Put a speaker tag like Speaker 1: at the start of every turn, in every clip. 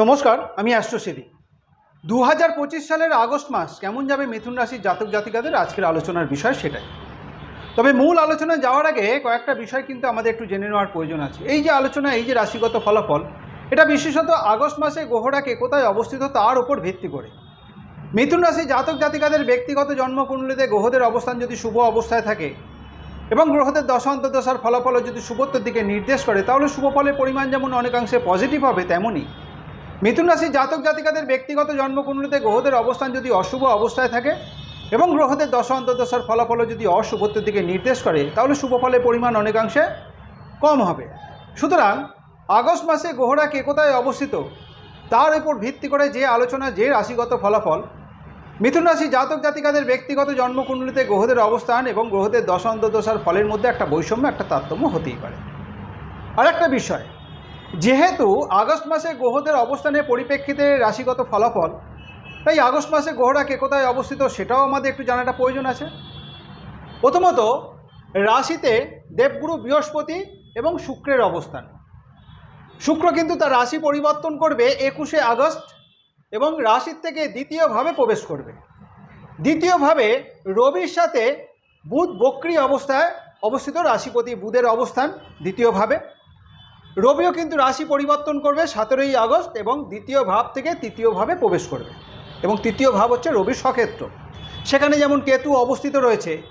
Speaker 1: নমস্কার, আমি অ্যাস্ট্রোসিদি দু হাজার পঁচিশ সালের আগস্ট মাস কেমন যাবে মিথুন রাশির জাতক জাতিকাদের আজকের আলোচনার বিষয় সেটাই। তবে মূল আলোচনায় যাওয়ার আগে কয়েকটা বিষয় কিন্তু আমাদের একটু জেনে নেওয়ার প্রয়োজন আছে। এই যে আলোচনা, এই যে রাশিগত ফলাফল, এটা বিশেষত আগস্ট মাসে গ্রহটাকে কোথায় অবস্থিত তার উপর ভিত্তি করে। মিথুন রাশি জাতক জাতিকাদের ব্যক্তিগত জন্মকুণ্ডলিতে গ্রহদের অবস্থান যদি শুভ অবস্থায় থাকে এবং গ্রহদের দশা, অন্তর্দশার ফলাফল যদি শুভত্বের দিকে নির্দেশ করে, তাহলে শুভ ফলের পরিমাণ যেমন অনেকাংশে পজিটিভ হবে তেমনই। মিথুন রাশির জাতক জাতিকাদের ব্যক্তিগত জন্মকুণ্ডলিতে গ্রহদের অবস্থান যদি অশুভ অবস্থায় থাকে এবং গ্রহদের দশা অন্তর্দশার ফলাফল যদি অশুভত্বের দিকে নির্দেশ করে, তাহলে শুভ ফলের পরিমাণ অনেকাংশে কম হবে। সুতরাং আগস্ট মাসে গ্রহরা কে কোথায় অবস্থিত, তার উপর ভিত্তি করে যে আলোচনা, যে রাশিগত ফলাফল, মিথুন রাশি জাতক জাতিকাদের ব্যক্তিগত জন্মকুণ্ডলিতে গ্রহদের অবস্থান এবং গ্রহদের দশা অন্তর্দশার ফলের মধ্যে একটা বৈষম্য, একটা তারতম্য হতেই পারে। আর একটা বিষয় যেহেতু আগস্ট মাসে গ্রহদের অবস্থানের পরিপ্রেক্ষিতে রাশিগত ফলাফল, তাই আগস্ট মাসে গ্রহরা কে কোথায় অবস্থিত সেটাও আমাদের একটু জানাটা প্রয়োজন আছে। প্রথমত, রাশিতে দেবগুরু বৃহস্পতি এবং শুক্রের অবস্থান। শুক্র কিন্তু তার রাশি পরিবর্তন করবে একুশে আগস্ট এবং রাশির থেকে দ্বিতীয়ভাবে প্রবেশ করবে। দ্বিতীয়ভাবে, রবির সাথে বুধ বক্রি অবস্থায় অবস্থিত, রাশিপতি বুধের অবস্থান দ্বিতীয়ভাবে। রবিও কিন্তু রাশি পরিবর্তন করবে সতেরোই আগস্ট এবং দ্বিতীয় ভাব থেকে তৃতীয় ভাবে প্রবেশ করবে। এবং তৃতীয় ভাব হচ্ছে রবির সক্ষেত্র। সেখানে যেমন কেতু অবস্থিত রয়েছে,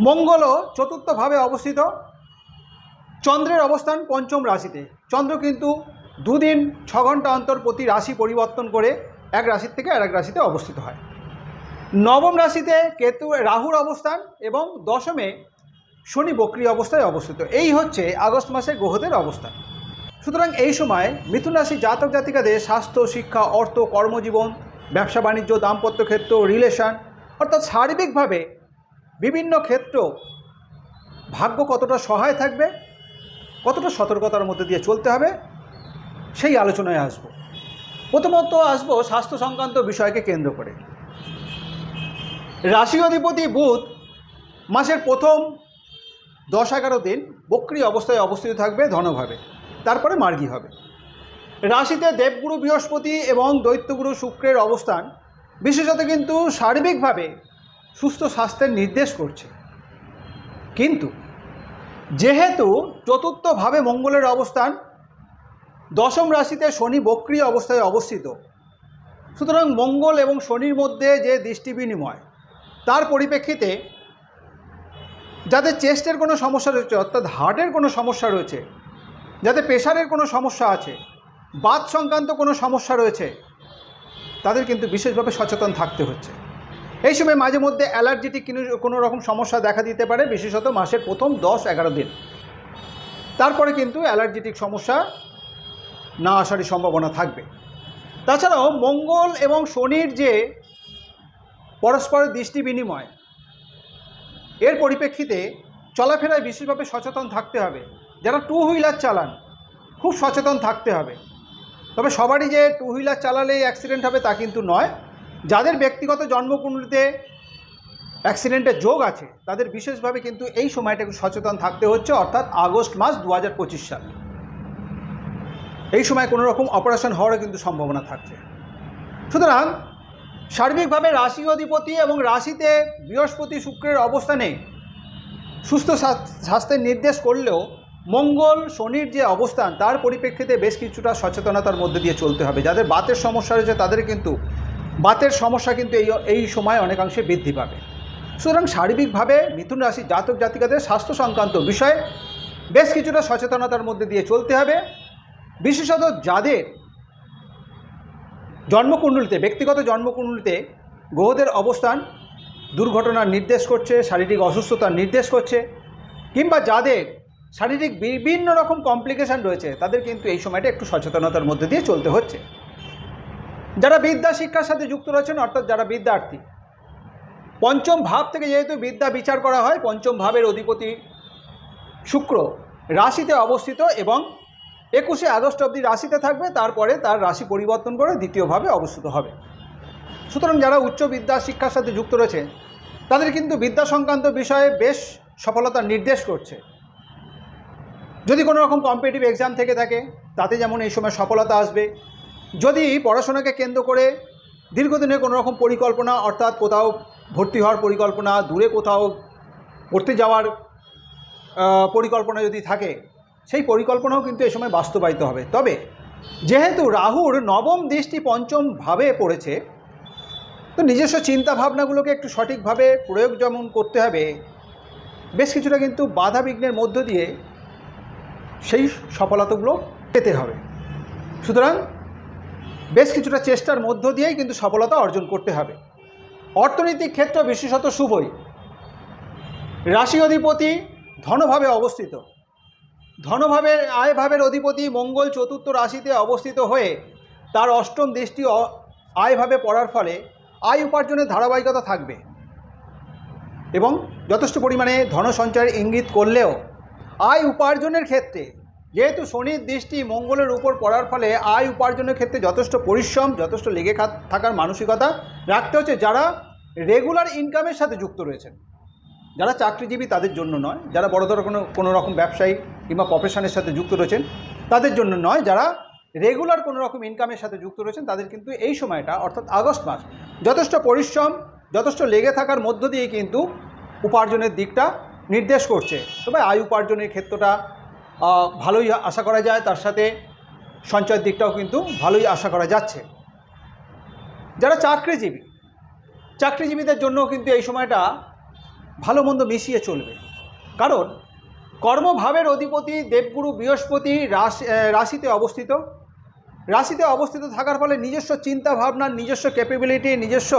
Speaker 1: মঙ্গলও চতুর্থভাবে অবস্থিত। চন্দ্রের অবস্থান পঞ্চম রাশিতে। চন্দ্র কিন্তু দুদিন, ছ ঘণ্টা অন্তর প্রতি রাশি পরিবর্তন করে এক রাশির থেকে আর এক রাশিতে অবস্থিত হয়। নবম রাশিতে কেতু, রাহুর অবস্থান এবং দশমে শনি বক্রি অবস্থায় অবস্থিত। এই হচ্ছে আগস্ট মাসে গ্রহদের অবস্থা। সুতরাং এই সময় মিথুন রাশি জাতক জাতিকাদের স্বাস্থ্য, শিক্ষা, অর্থ, কর্মজীবন, ব্যবসা, বাণিজ্য, দাম্পত্য ক্ষেত্র রিলেশন অর্থাৎ সার্বিকভাবে বিভিন্ন ক্ষেত্র ভাগ্য কতটা সহায় থাকবে, কতটা সতর্কতার মধ্যে দিয়ে চলতে হবে, সেই আলোচনায় আসব। প্রথমত আসব স্বাস্থ্য সংক্রান্ত বিষয়কে কেন্দ্র করে। রাশি অধিপতি বুধ মাসের প্রথম দশ এগারো দিন বক্রি অবস্থায় অবস্থিত থাকবে ধনভাবে, তারপরে মার্গী হবে। রাশিতে দেবগুরু বৃহস্পতি এবং দৈত্যগুরু শুক্রের অবস্থান বিশেষত কিন্তু সার্বিকভাবে সুস্থ স্বাস্থ্যের নির্দেশ করছে। কিন্তু যেহেতু চতুর্থভাবে মঙ্গলের অবস্থান, দশম রাশিতে শনি বক্রি অবস্থায় অবস্থিত, সুতরাং মঙ্গল এবং শনির মধ্যে যে দৃষ্টি বিনিময়, তার পরিপ্রেক্ষিতে যাদের চেস্টের কোনো সমস্যা রয়েছে, অর্থাৎ হার্টের কোনো সমস্যা রয়েছে, যাদের প্রেশারের কোনো সমস্যা আছে, বাত সংক্রান্ত কোনো সমস্যা রয়েছে, তাদের কিন্তু বিশেষভাবে সচেতন থাকতে হচ্ছে। এই সময় মাঝে মধ্যে অ্যালার্জিটিক কোনো রকম সমস্যা দেখা দিতে পারে, বিশেষত মাসের প্রথম দশ এগারো দিন। তারপরে কিন্তু অ্যালার্জিটিক সমস্যা না আসারই সম্ভাবনা থাকবে। তাছাড়াও মঙ্গল এবং শনির যে পরস্পরের দৃষ্টি বিনিময় এর পরিপ্রেক্ষিতে চলাফেরায় বিশেষভাবে সচেতন থাকতে হবে। যারা টু হুইলার চালান, খুব সচেতন থাকতে হবে। তবে সবারই যে টু হুইলার চালালেই অ্যাক্সিডেন্ট হবে তা কিন্তু নয়। যাদের ব্যক্তিগত জন্মকুণ্ডলিতে অ্যাক্সিডেন্টের যোগ আছে, তাদের বিশেষভাবে কিন্তু এই সময়টা সচেতন থাকতে হচ্ছে, অর্থাৎ আগস্ট মাস দু হাজার পঁচিশ সাল। এই সময় কোনো রকম অপারেশন হওয়ারও কিন্তু সম্ভাবনা থাকছে। সুতরাং সার্বিকভাবে রাশি অধিপতি এবং রাশিতে বৃহস্পতি শুক্রের অবস্থানে সুস্থ স্বাস্থ্যের নির্দেশ করলেও মঙ্গল শনির যে অবস্থান, তার পরিপ্রেক্ষিতে বেশ কিছুটা সচেতনতার মধ্যে দিয়ে চলতে হবে। যাদের বাতের সমস্যা রয়েছে, তাদের কিন্তু, বাতের সমস্যা কিন্তু এই এই সময় অনেকাংশে বৃদ্ধি পাবে। সুতরাং সার্বিকভাবে মিথুন রাশি জাতক জাতিকাদের স্বাস্থ্য সংক্রান্ত বিষয়ে বেশ কিছুটা সচেতনতার মধ্যে দিয়ে চলতে হবে। বিশেষত যাদের জন্মকুণ্ডলিতে, ব্যক্তিগত জন্মকুণ্ডলিতে গ্রহদের অবস্থান, দুর্ঘটনার নির্দেশ করছে, শারীরিক অসুস্থতার নির্দেশ করছে, কিংবা যাদের শারীরিক বিভিন্ন রকম কমপ্লিকেশান রয়েছে, তাদের কিন্তু এই সময়টা একটু সচেতনতার মধ্যে দিয়ে চলতে হচ্ছে। যারা বিদ্যা শিক্ষার সাথে যুক্ত রয়েছেন, অর্থাৎ যারা বিদ্যার্থী, পঞ্চম ভাব থেকে যেহেতু বিদ্যা বিচার করা হয়, পঞ্চম ভাবের অধিপতি শুক্র রাশিতে অবস্থিত এবং একুশে আগস্ট অবধি রাশিতে থাকবে, তারপরে তার রাশি পরিবর্তন করে দ্বিতীয়ভাবে অবস্থিত হবে। সুতরাং যারা উচ্চ বিদ্যা শিক্ষার সাথে যুক্ত রয়েছে, তাদের কিন্তু বিদ্যা সংক্রান্ত বিষয়ে বেশ সফলতার নির্দেশ করছে। যদি কোনো রকম কম্পিটিটিভ এক্সাম থেকে থাকে, তাতে যেমন এই সময় সফলতা আসবে, যদি পড়াশোনাকে কেন্দ্র করে দীর্ঘদিনের কোনো রকম পরিকল্পনা, অর্থাৎ কোথাও ভর্তি হওয়ার পরিকল্পনা, দূরে কোথাও পড়তে যাওয়ার পরিকল্পনা যদি থাকে সেই পরিকল্পনাও কিন্তু এ সময় বাস্তবায়িত হবে। তবে, যেহেতু রাহুর নবম দৃষ্টি পঞ্চম ভাবে পড়েছে, তো নিজস্ব চিন্তা ভাবনাগুলোকে একটু সঠিকভাবে প্রয়োগ যেমন করতে হবে, বেশ কিছুটা কিন্তু বাধা বিঘ্নের মধ্য দিয়ে সেই সফলতাগুলো পেতে হবে। সুতরাং, বেশ কিছুটা চেষ্টার মধ্য দিয়েই কিন্তু সফলতা অর্জন করতে হবে। অর্থনৈতিক ক্ষেত্র বিশেষত শুভই। রাশি অধিপতি ধনভাবে অবস্থিত। ধনভাবের, আয়ভাবের অধিপতি মঙ্গল চতুর্থ রাশিতে অবস্থিত হয়ে তার অষ্টম দৃষ্টি আয়ভাবে পড়ার ফলে আয় উপার্জনের ধারাবাহিকতা থাকবে। এবং যথেষ্ট পরিমাণে ধন সঞ্চয়ের ইঙ্গিত করলেও আয় উপার্জনের ক্ষেত্রে, যেহেতু শনির দৃষ্টি মঙ্গলের উপর পড়ার ফলে আয় উপার্জনের ক্ষেত্রে যথেষ্ট পরিশ্রম, যথেষ্ট লেগে থাকার মানসিকতা রাখতে হচ্ছে যারা রেগুলার ইনকামের সাথে যুক্ত রয়েছেন। যারা চাকরিজীবী তাদের জন্য নয়, যারা বড় কোনো কোনো রকম ব্যবসায়ী কিংবা প্রফেশনের সাথে যুক্ত রয়েছেন, তাদের জন্য নয়, যারা রেগুলার কোনো রকম ইনকামের সাথে যুক্ত রয়েছেন, তাদের কিন্তু এই সময়টা, অর্থাৎ আগস্ট মাস, যথেষ্ট পরিশ্রম, যথেষ্ট লেগে থাকার মধ্য দিয়ে কিন্তু উপার্জনের দিকটা নির্দেশ করছে। তবে আয় উপার্জনের ক্ষেত্রটা ভালোই আশা করা যায়, তার সাথে সঞ্চয়ের দিকটাও কিন্তু ভালোই আশা করা যাচ্ছে। যারা চাকরিজীবী, চাকরিজীবীদের জন্য কিন্তু এই সময়টা ভালো মন্দ মিশিয়ে চলবে। কারণ কর্মভাবের অধিপতি দেবগুরু বৃহস্পতি রাশি রাশিতে অবস্থিত। রাশিতে অবস্থিত থাকার ফলে নিজস্ব চিন্তা ভাবনা নিজস্ব ক্যাপেবিলিটি নিজস্ব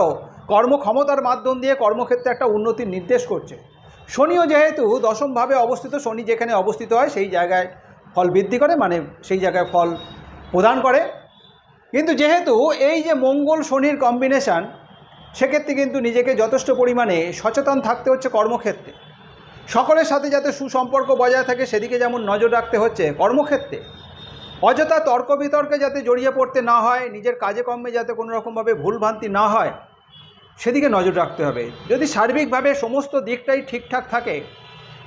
Speaker 1: কর্মক্ষমতার মাধ্যম দিয়ে কর্মক্ষেত্রে একটা উন্নতির নির্দেশ করছে। শনিও যেহেতু দশমভাবে অবস্থিত, শনি যেখানে অবস্থিত হয় সেই জায়গায় ফল বৃদ্ধি করে মানে সেই জায়গায় ফল প্রদান করে। কিন্তু যেহেতু এই যে মঙ্গল শনির কম্বিনেশান সেক্ষেত্রে কিন্তু নিজেকে যথেষ্ট পরিমাণে সচেতন থাকতে হচ্ছে কর্মক্ষেত্রে। সকলের সাথে যাতে সুসম্পর্ক বজায় থাকে, সেদিকে যেমন নজর রাখতে হচ্ছে কর্মক্ষেত্রে। অযথা তর্ক বিতর্কে যাতে জড়িয়ে পড়তে না হয়, নিজের কাজে কর্মে যাতে কোনো রকমভাবে ভুলভ্রান্তি না হয়, সেদিকে নজর রাখতে হবে। যদি সার্বিকভাবে সমস্ত দিকটাই ঠিকঠাক থাকে,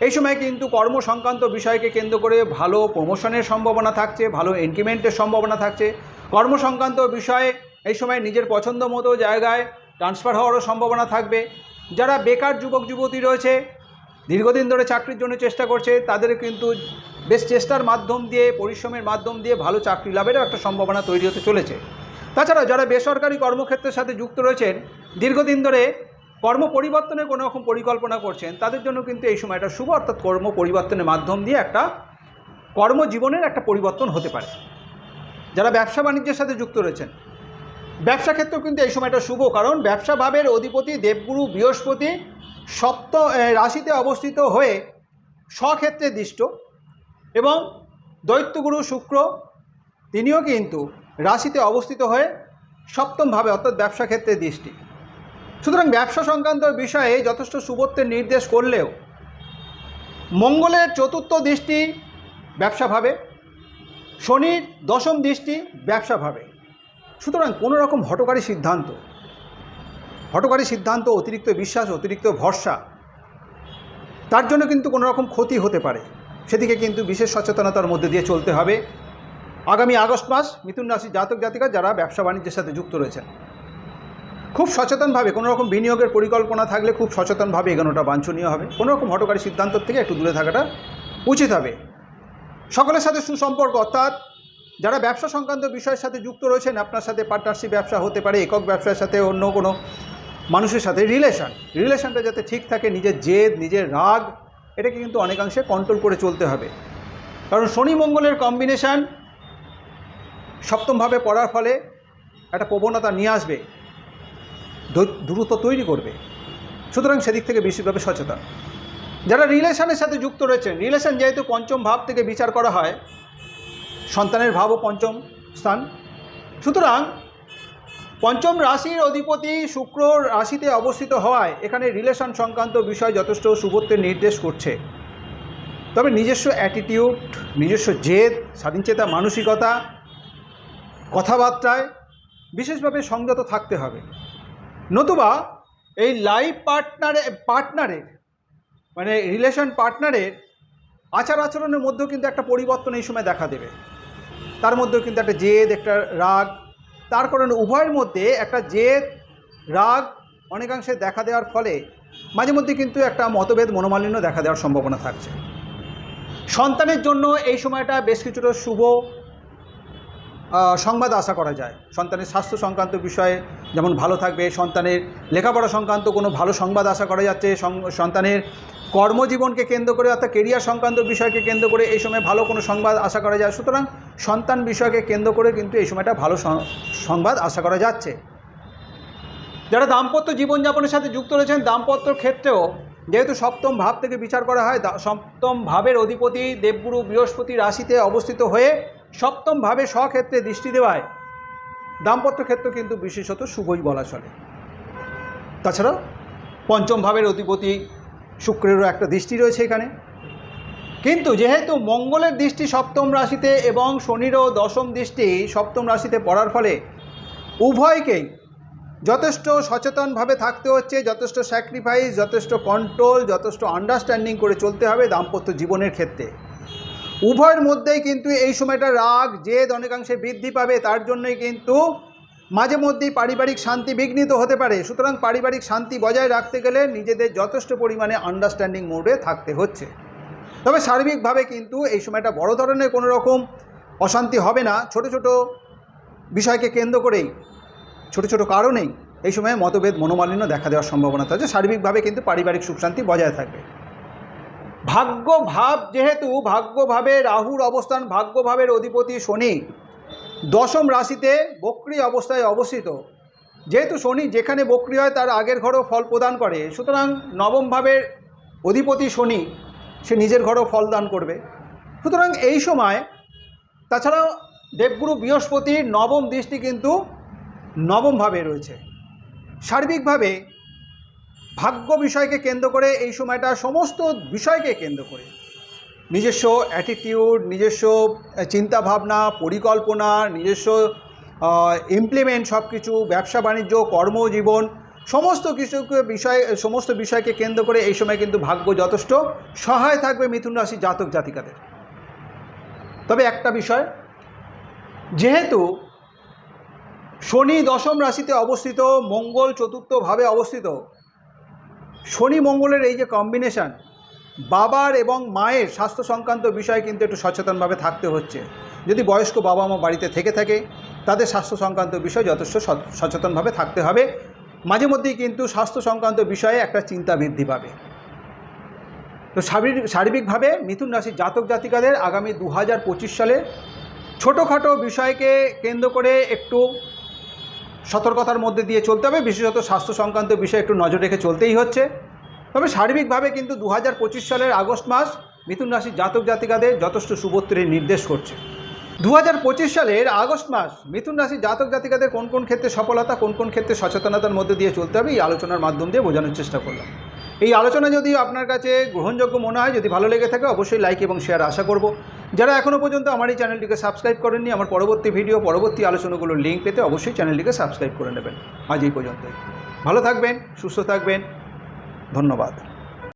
Speaker 1: এই সময় কিন্তু কর্ম সংক্রান্ত বিষয়কে কেন্দ্র করে ভালো প্রমোশনের সম্ভাবনা থাকছে, ভালো ইনক্রিমেন্টের সম্ভাবনা থাকছে। কর্ম সংক্রান্ত বিষয়ে এই সময় নিজের পছন্দ মতো জায়গায় ট্রান্সফার হওয়ারও সম্ভাবনা থাকবে। যারা বেকার যুবক, যুবতী রয়েছে, দীর্ঘদিন ধরে চাকরির জন্য চেষ্টা করছে, তাদের কিন্তু বেশ চেষ্টার মাধ্যম দিয়ে, পরিশ্রমের মাধ্যম দিয়ে ভালো চাকরি লাভেরও একটা সম্ভাবনা তৈরি হতে চলেছে। তাছাড়া যারা বেসরকারি কর্মক্ষেত্রের সাথে যুক্ত রয়েছেন, দীর্ঘদিন ধরে কর্ম পরিবর্তনের কোনো রকম পরিকল্পনা করছেন, তাদের জন্য কিন্তু এই সময়টা শুভ, অর্থাৎ কর্ম পরিবর্তনের মাধ্যম দিয়ে একটা কর্মজীবনের একটা পরিবর্তন হতে পারে। যারা ব্যবসা বাণিজ্যের সাথে যুক্ত রয়েছেন ব্যবসা ক্ষেত্রেও কিন্তু এই সময়টা শুভ, কারণ ব্যবসা ভাবের অধিপতি দেবগুরু বৃহস্পতি সপ্ত রাশিতে অবস্থিত হয়ে স্বক্ষেত্রে দৃষ্ট এবং দৈত্যগুরু শুক্র তিনিও কিন্তু রাশিতে অবস্থিত হয়ে সপ্তমভাবে অর্থাৎ ব্যবসা ক্ষেত্রে দৃষ্টি। সুতরাং ব্যবসা সংক্রান্ত বিষয়ে যথেষ্ট শুভত্বের নির্দেশ করলেও মঙ্গলের চতুর্থ দৃষ্টি ব্যবসাভাবে শনির দশম দৃষ্টি ব্যবসাভাবে সুতরাং কোনো রকম হটকারী সিদ্ধান্ত হটকারী সিদ্ধান্ত, অতিরিক্ত বিশ্বাস, অতিরিক্ত ভরসা, তার জন্য কিন্তু কোনো রকম ক্ষতি হতে পারে। সেদিকে কিন্তু বিশেষ সচেতনতার মধ্যে দিয়ে চলতে হবে। আগামী আগস্ট মাস মিথুন রাশি জাতক জাতিকা যারা ব্যবসা বাণিজ্যের সাথে যুক্ত রয়েছেন, খুব সচেতনভাবে, কোনো রকম বিনিয়োগের পরিকল্পনা থাকলে খুব সচেতনভাবে এগোনোটা বাঞ্ছনীয় হবে। কোনো রকম হটকারী সিদ্ধান্ত থেকে একটু দূরে থাকাটা উচিত হবে। সকলের সাথে সুসম্পর্ক, অর্থাৎ যারা ব্যবসা সংক্রান্ত বিষয়ের সাথে যুক্ত রয়েছেন, আপনার সাথে পার্টনারশিপ ব্যবসা হতে পারে, একক ব্যবসার সাথে অন্য কোনো মানুষের সাথে রিলেশন রিলেশনটা যাতে ঠিক থাকে, নিজের জেদ, নিজের রাগ, এটাকে কিন্তু অনেকাংশে কন্ট্রোল করে চলতে হবে। কারণ শনি মঙ্গলের কম্বিনেশান সপ্তমভাবে পড়ার ফলে একটা প্রবণতা নিয়ে আসবে দ্রুত তৈরি করবে। সুতরাং সেদিক থেকে বেশিভাবে সচেতন। যারা রিলেশনের সাথে যুক্ত রয়েছেন রিলেশন যেহেতু পঞ্চম ভাব থেকে বিচার করা হয় সন্তানের ভাবও পঞ্চম স্থান। সুতরাং পঞ্চম রাশির অধিপতি শুক্র রাশিতে অবস্থিত হওয়ায় এখানে রিলেশন সংক্রান্ত বিষয় যথেষ্ট শুভত্বের নির্দেশ করছে। তবে নিজস্ব অ্যাটিটিউড নিজস্ব জেদ, স্বাধীনচেতা মানসিকতা, কথাবার্তায় বিশেষভাবে সংযত থাকতে হবে। নতুবা এই লাইফ পার্টনারে পার্টনারের মানে রিলেশন পার্টনারের আচার আচরণের মধ্যেও কিন্তু একটা পরিবর্তন এই সময় দেখা দেবে। তার মধ্যেও কিন্তু একটা জেদ, একটা রাগ। তার কারণে উভয়ের মধ্যে একটা জেদ, রাগ অনেকাংশে দেখা দেওয়ার ফলে মাঝে মধ্যে কিন্তু একটা মতভেদ, মনোমালিন্য দেখা দেওয়ার সম্ভাবনা থাকছে। সন্তানের জন্য এই সময়টা বেশ কিছুটা শুভ সংবাদ আশা করা যায়। সন্তানের স্বাস্থ্য সংক্রান্ত বিষয়ে যেমন ভালো থাকবে, সন্তানের লেখাপড়া সংক্রান্ত কোনো ভালো সংবাদ আশা করা যাচ্ছে সন্তানের কর্মজীবনকে কেন্দ্র করে অর্থাৎ কেরিয়ার সংক্রান্ত বিষয়কে কেন্দ্র করে এই সময় ভালো কোনো সংবাদ আশা করা যায়। সুতরাং সন্তান বিষয়কে কেন্দ্র করে কিন্তু এই সময়টা ভালো সংবাদ আশা করা যাচ্ছে। যারা দাম্পত্য জীবনযাপনের সাথে যুক্ত রয়েছেন, দাম্পত্য ক্ষেত্রেও যেহেতু সপ্তম ভাব থেকে বিচার করা হয় সপ্তম ভাবের অধিপতি দেবগুরু বৃহস্পতি রাশিতে অবস্থিত হয়ে সপ্তম ভাবে স্বক্ষেত্রে দৃষ্টি দেওয়ায় দাম্পত্য ক্ষেত্র কিন্তু বিশেষত শুভই বলা চলে। তাছাড়াও পঞ্চম ভাবের অধিপতি শুক্রেরও একটা দৃষ্টি রয়েছে এখানে। কিন্তু যেহেতু মঙ্গলের দৃষ্টি সপ্তম রাশিতে এবং শনিরও দশম দৃষ্টি সপ্তম রাশিতে পড়ার ফলে উভয়কেই যথেষ্ট সচেতনভাবে থাকতে হচ্ছে, যথেষ্ট স্যাক্রিফাইস যথেষ্ট কন্ট্রোল যথেষ্ট আন্ডারস্ট্যান্ডিং করে চলতে হবে দাম্পত্য জীবনের ক্ষেত্রে। উভয়ের মধ্যেই কিন্তু এই সময়টা রাগ, জেদ অনেকাংশে বৃদ্ধি পাবে, তার জন্যই কিন্তু মাঝে মধ্যেই পারিবারিক শান্তি বিঘ্নিত হতে পারে। সুতরাং পারিবারিক শান্তি বজায় রাখতে গেলে নিজেদের যথেষ্ট পরিমাণে আন্ডারস্ট্যান্ডিং মোডে থাকতে হচ্ছে। তবে সার্বিকভাবে কিন্তু এই সময়টা বড় ধরনের কোনো রকম অশান্তি হবে না। ছোট ছোট বিষয়কে কেন্দ্র করেই, ছোট ছোট কারণেই এই সময়ে মতভেদ মনোমালিন্য দেখা দেওয়ার সম্ভাবনা থাকে সার্বিকভাবে কিন্তু পারিবারিক সুখ শান্তি বজায় থাকবে ভাগ্য ভাব যেহেতু ভাগ্যভাবে রাহুর অবস্থান, ভাগ্যভাবের অধিপতি শনি দশম রাশিতে বক্রি অবস্থায় অবস্থিত। যেহেতু শনি যেখানে বক্রি হয় তার আগের ঘরও ফল প্রদান করে, সুতরাং নবম ভাবের অধিপতি শনি, সে নিজের ঘরও ফল দান করবে। সুতরাং এই সময় তাছাড়াও দেবগুরু বৃহস্পতির নবম দৃষ্টি কিন্তু নবমভাবে রয়েছে। সার্বিকভাবে ভাগ্য বিষয়কে কেন্দ্র করে এই সময়টা সমস্ত বিষয়কে কেন্দ্র করে। নিজস্ব অ্যাটিটিউড নিজস্ব চিন্তাভাবনা, পরিকল্পনা, নিজস্ব ইমপ্লিমেন্ট সব কিছু ব্যবসা, বাণিজ্য কর্মজীবন সমস্ত কিছুকে বিষয়, সমস্ত বিষয়কে কেন্দ্র করে এই সময় কিন্তু ভাগ্য যথেষ্ট। সহায় থাকবে মিথুন রাশি জাতক জাতিকাদের। তবে একটা বিষয়, যেহেতু শনি দশম রাশিতে অবস্থিত, মঙ্গল চতুর্থভাবে অবস্থিত, শনি মঙ্গলের এই যে কম্বিনেশন বাবার এবং মায়ের স্বাস্থ্য সংক্রান্ত বিষয়ে কিন্তু একটু সচেতনভাবে থাকতে হচ্ছে। যদি বয়স্ক বাবা মা বাড়িতে থেকে থাকে, তাদের স্বাস্থ্য সংক্রান্ত বিষয় যথেষ্ট সচেতনভাবে থাকতে হবে। মাঝে মধ্যেই কিন্তু স্বাস্থ্য সংক্রান্ত বিষয়ে একটা চিন্তা বৃদ্ধি পাবে। তো শারীরিক শারীরিকভাবে মিথুন রাশির জাতক জাতিকাদের আগামী দু হাজার পঁচিশ সালে ছোটোখাটো বিষয়কে কেন্দ্র করে একটু সতর্কতার মধ্যে দিয়ে চলতে হবে। বিশেষত স্বাস্থ্য সংক্রান্ত বিষয়ে একটু নজর রেখে চলতেই হচ্ছে। তবে সার্বিকভাবে কিন্তু দু হাজার পঁচিশ সালের আগস্ট মাস মিথুন রাশির জাতক জাতিকাদের যথেষ্ট শুভত্রের নির্দেশ করছে। দু হাজার পঁচিশ সালের আগস্ট মাস মিথুন রাশির জাতক জাতিকাদের কোন কোন ক্ষেত্রে সফলতা, কোন কোন ক্ষেত্রে সচেতনতার মধ্যে দিয়ে চলতে হবে, এই আলোচনার মাধ্যম দিয়ে বোঝানোর চেষ্টা করলাম। এই আলোচনা যদি আপনার কাছে গ্রহণযোগ্য মনে হয়, যদি ভালো লেগে থাকে অবশ্যই লাইক এবং শেয়ার আশা করব। যারা এখনও পর্যন্ত আমার এই চ্যানেলটিকে সাবস্ক্রাইব করেননি, আমার পরবর্তী ভিডিও পরবর্তী আলোচনাগুলোর লিঙ্ক পেতে অবশ্যই চ্যানেলটিকে সাবস্ক্রাইব করে নেবেন। আজ এই পর্যন্তই। ভালো থাকবেন, সুস্থ থাকবেন ধন্যবাদ।